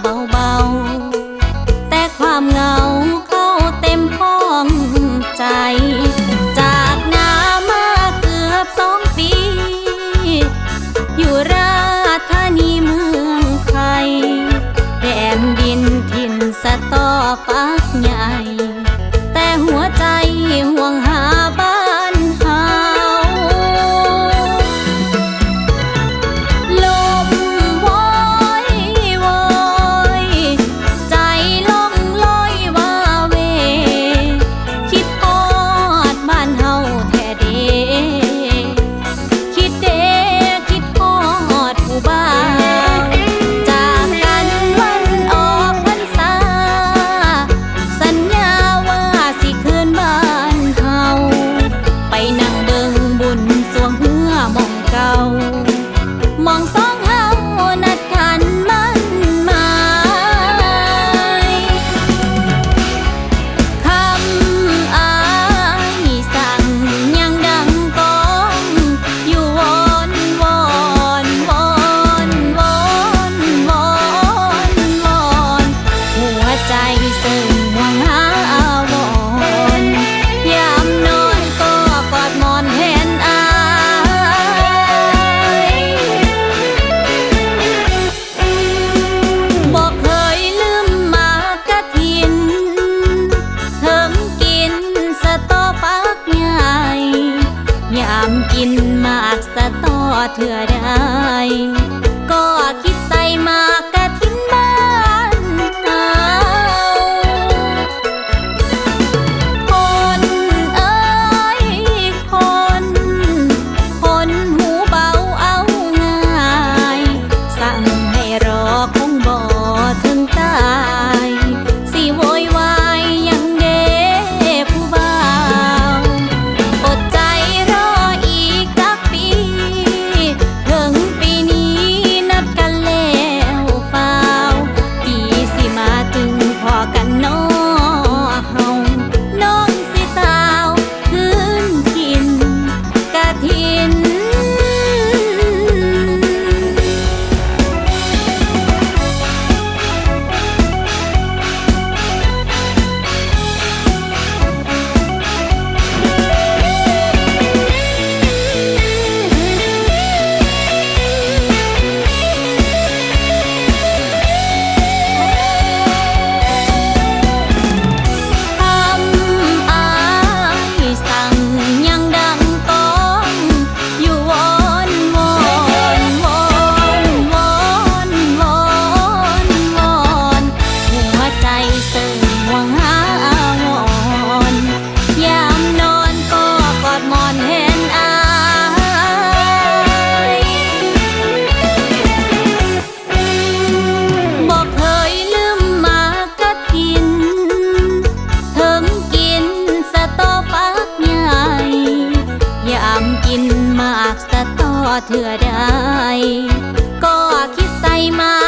เบาๆ แต่ความเหงาเข้าเต็มห้องใจ จากนามาเกือบสองปี อยู่ราธานีเมือง เธอได้ ก็คิดใส่มาก เธอได้ ก็คิดใส่มา